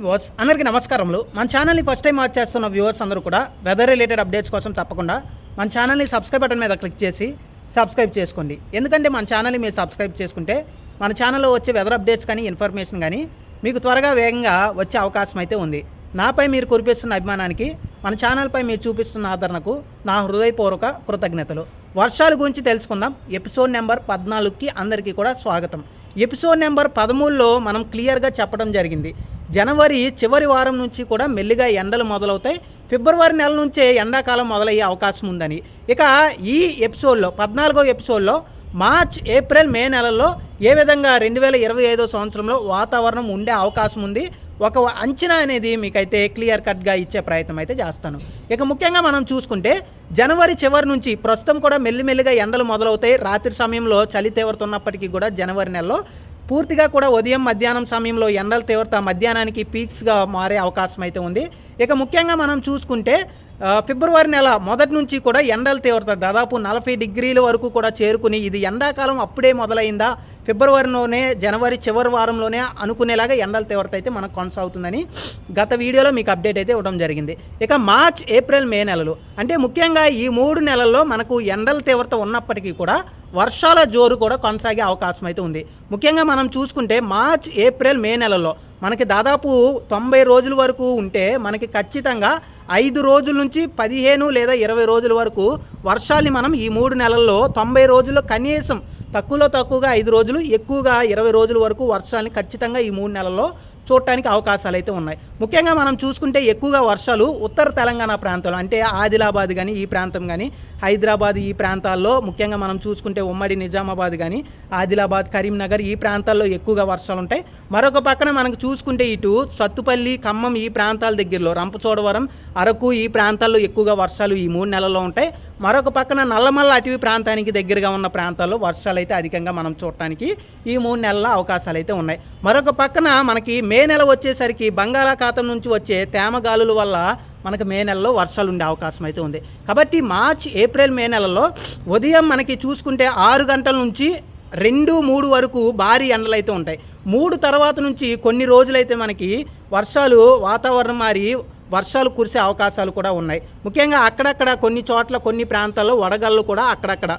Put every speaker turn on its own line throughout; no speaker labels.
Viewers అందరికీ నమస్కారములు. మన ఛానల్ని ఫస్ట్ టైం వాచ్ చేస్తున్న వ్యూవర్స్ అందరూ కూడా వెదర్ రిలేటెడ్ అప్డేట్స్ కోసం తప్పకుండా మన ఛానల్ని సబ్స్క్రైబ్ బటన్ మీద క్లిక్ చేసి సబ్స్క్రైబ్ చేసుకోండి. ఎందుకంటే మన ఛానల్ని మీరు సబ్స్క్రైబ్ చేసుకుంటే మన ఛానల్లో వచ్చే వెదర్ అప్డేట్స్ కానీ ఇన్ఫర్మేషన్ కానీ మీకు త్వరగా వేగంగా వచ్చే అవకాశం అయితే ఉంది. నాపై మీరు కురిపిస్తున్న అభిమానానికి మన ఛానల్పై మీరు చూపిస్తున్న ఆదరణకు నా హృదయపూర్వక కృతజ్ఞతలు. వర్షాల గురించి తెలుసుకుందాం. ఎపిసోడ్ నెంబర్ పద్నాలుగుకి అందరికీ కూడా స్వాగతం. ఎపిసోడ్ నెంబర్ పదమూడులో మనం క్లియర్గా చెప్పడం జరిగింది. జనవరి చివరి వారం నుంచి కూడా మెల్లిగా ఎండలు మొదలవుతాయి. ఫిబ్రవరి నెల నుంచే ఎండాకాలం మొదలయ్యే అవకాశం ఉందని. ఇక ఈ ఎపిసోడ్లో పద్నాలుగో ఎపిసోడ్లో మార్చ్ ఏప్రిల్ మే నెలల్లో ఏ విధంగా రెండు వేల ఇరవై ఐదో సంవత్సరంలో వాతావరణం ఉండే అవకాశం ఉంది? ఒక అంచనా అనేది మీకైతే క్లియర్ కట్గా ఇచ్చే ప్రయత్నం అయితే చేస్తాను. ఇక ముఖ్యంగా మనం చూసుకుంటే జనవరి చివరి నుంచి ప్రస్తుతం కూడా మెల్లిమెల్లిగా ఎండలు మొదలవుతాయి. రాత్రి సమయంలో చలి తీవ్రత ఉన్నప్పటికీ కూడా జనవరి నెలలో పూర్తిగా కూడా ఉదయం మధ్యాహ్నం సమయంలో ఎండల తీవ్రత మధ్యాహ్నానికి పీక్స్గా మారే అవకాశం అయితే ఉంది. ఇక ముఖ్యంగా మనం చూసుకుంటే ఫిబ్రవరి నెల మొదటి నుంచి కూడా ఎండల తీవ్రత దాదాపు నలభై డిగ్రీల వరకు కూడా చేరుకుని ఇది ఎండాకాలం అప్పుడే మొదలైందా? ఫిబ్రవరిలోనే జనవరి చివరి వారంలోనే అనుకునేలాగా ఎండల తీవ్రత అయితే మనకు కొనసాగుతుందని గత వీడియోలో మీకు అప్డేట్ అయితే ఇవ్వడం జరిగింది. ఇక మార్చ్ ఏప్రిల్ మే నెలలు. అంటే ముఖ్యంగా ఈ మూడు నెలల్లో మనకు ఎండల తీవ్రత ఉన్నప్పటికీ కూడా వర్షాల జోరు కూడా కొనసాగే అవకాశం అయితే ఉంది. ముఖ్యంగా మనం చూసుకుంటే మార్చ్ ఏప్రిల్ మే నెలలో మనకి దాదాపు తొంభై రోజుల వరకు ఉంటే మనకి ఖచ్చితంగా ఐదు రోజుల నుంచి పదిహేను లేదా ఇరవై రోజుల వరకు వర్షాన్ని మనం ఈ మూడు నెలల్లో తొంభై రోజుల్లో కనీసం తక్కువలో తక్కువగా ఐదు రోజులు ఎక్కువగా ఇరవై రోజుల వరకు వర్షాన్ని ఖచ్చితంగా ఈ మూడు నెలల్లో చూడటానికి అవకాశాలు అయితే ఉన్నాయి. ముఖ్యంగా మనం చూసుకుంటే ఎక్కువగా వర్షాలు ఉత్తర తెలంగాణ ప్రాంతంలో అంటే ఆదిలాబాద్ కానీ ఈ ప్రాంతం కానీ హైదరాబాద్ ఈ ప్రాంతాల్లో ముఖ్యంగా మనం చూసుకుంటే ఉమ్మడి నిజామాబాద్ కానీ ఆదిలాబాద్ కరీంనగర్ ఈ ప్రాంతాల్లో ఎక్కువగా వర్షాలు ఉంటాయి మరొక పక్కన మనకు చూ చూసుకుంటే ఇటు సత్తుపల్లి ఖమ్మం ఈ ప్రాంతాల దగ్గరలో రంపచోడవరం అరకు ఈ ప్రాంతాల్లో ఎక్కువగా వర్షాలు ఈ మూడు నెలల్లో ఉంటాయి. మరొక పక్కన నల్లమల్ల అటవీ ప్రాంతానికి దగ్గరగా ఉన్న ప్రాంతాల్లో వర్షాలు అయితే అధికంగా మనం చూడటానికి ఈ మూడు నెలల అవకాశాలు అయితే ఉన్నాయి. మరొక పక్కన మనకి మే నెల వచ్చేసరికి బంగాళాఖాతం నుంచి వచ్చే తేమ గాలుల వల్ల మనకు మే నెలలో వర్షాలు ఉండే అవకాశం అయితే ఉంది. కాబట్టి మార్చ్ ఏప్రిల్ మే నెలలో ఉదయం మనకి చూసుకుంటే ఆరు గంటల నుంచి రెండు మూడు వరకు భారీ ఎండలు అయితే ఉంటాయి. మూడు తర్వాత నుంచి కొన్ని రోజులైతే మనకి వర్షాలు వాతావరణం మారి వర్షాలు కురిసే అవకాశాలు కూడా ఉన్నాయి. ముఖ్యంగా అక్కడక్కడ కొన్ని చోట్ల కొన్ని ప్రాంతాల్లో వడగళ్ళు కూడా అక్కడక్కడ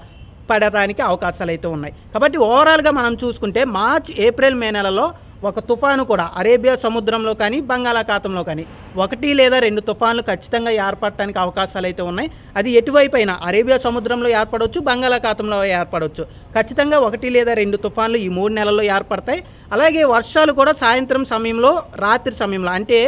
పడడానికి అవకాశాలు అయితే ఉన్నాయి. కాబట్టి ఓవరాల్గా మనం చూసుకుంటే మార్చ్ ఏప్రిల్ మే నెలలో ఒక తుఫాను కూడా అరేబియా సముద్రంలో కానీ బంగాళాఖాతంలో కానీ ఒకటి లేదా రెండు తుఫాన్లు ఖచ్చితంగా ఏర్పడటానికి అవకాశాలు అయితే ఉన్నాయి. అది ఎటువైపు అయినా అరేబియా సముద్రంలో ఏర్పడవచ్చు బంగాళాఖాతంలో ఏర్పడవచ్చు. ఖచ్చితంగా ఒకటి లేదా రెండు తుఫాన్లు ఈ మూడు నెలల్లో ఏర్పడతాయి. అలాగే వర్షాలు కూడా సాయంత్రం సమయంలో రాత్రి సమయంలో అంటే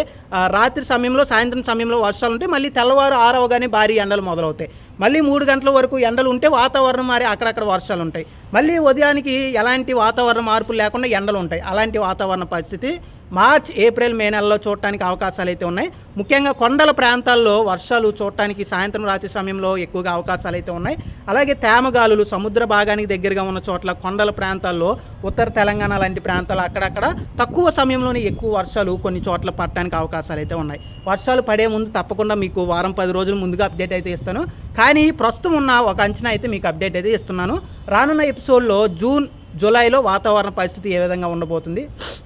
రాత్రి సమయంలో సాయంత్రం సమయంలో వర్షాలు ఉంటే మళ్ళీ తెల్లవారు ఆరవగానే భారీ ఎండలు మొదలవుతాయి. మళ్ళీ మూడు గంటల వరకు ఎండలు ఉంటే వాతావరణం మారి అక్కడక్కడ వర్షాలు ఉంటాయి. మళ్ళీ ఉదయానికి ఎలాంటి వాతావరణ మార్పులు లేకుండా ఎండలు ఉంటాయి. అలాంటి వాతావరణ పరిస్థితి మార్చ్ ఏప్రిల్ మే నెలలో చూడటానికి అవకాశాలు అయితే ఉన్నాయి. ముఖ్యంగా కొండల ప్రాంతాల్లో వర్షాలు చూడటానికి సాయంత్రం రాత్రి సమయంలో ఎక్కువగా అవకాశాలు అయితే ఉన్నాయి. అలాగే తేమగాలులు సముద్ర భాగానికి దగ్గరగా ఉన్న చోట్ల కొండల ప్రాంతాల్లో ఉత్తర తెలంగాణ లాంటి ప్రాంతాలు అక్కడక్కడ తక్కువ సమయంలోనే ఎక్కువ వర్షాలు కొన్ని చోట్ల పడటానికి అవకాశాలు అయితే ఉన్నాయి. వర్షాలు పడే ముందు తప్పకుండా మీకు వారం పది రోజుల ముందుగా అప్డేట్ అయితే ఇస్తాను. కానీ ప్రస్తుతం ఉన్న ఒక అంచనా అయితే మీకు అప్డేట్ అయితే ఇస్తున్నాను. రానున్న ఎపిసోడ్లో జూన్ జూలైలో వాతావరణ పరిస్థితి ఏ విధంగా ఉండబోతుంది?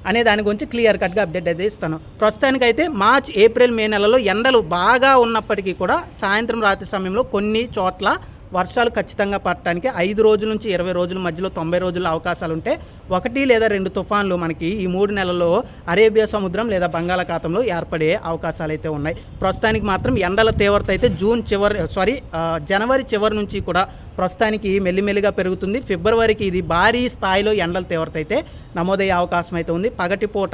అనే దాని గురించి క్లియర్ కట్గా అప్డేట్ అయితే ఇస్తాను. ప్రస్తుతానికైతే మార్చ్ ఏప్రిల్ మే నెలలో ఎండలు బాగా ఉన్నప్పటికీ కూడా సాయంత్రం రాత్రి సమయంలో కొన్ని చోట్ల వర్షాలు ఖచ్చితంగా పడటానికి ఐదు రోజుల నుంచి ఇరవై రోజుల మధ్యలో తొంభై రోజుల అవకాశాలు ఉంటే ఒకటి లేదా రెండు తుఫాన్లు మనకి ఈ మూడు నెలల్లో అరేబియా సముద్రం లేదా బంగాళాఖాతంలో ఏర్పడే అవకాశాలు అయితే ఉన్నాయి. ప్రస్తుతానికి మాత్రం ఎండల తీవ్రత అయితే జూన్ చివరి సారీ జనవరి చివరి నుంచి కూడా ప్రస్తుతానికి మెల్లిమెల్లిగా పెరుగుతుంది. ఫిబ్రవరికి ఇది భారీ స్థాయిలో ఎండల తీవ్రత అయితే నమోదయ్యే అవకాశం అయితే ఉంది. పగటిపూట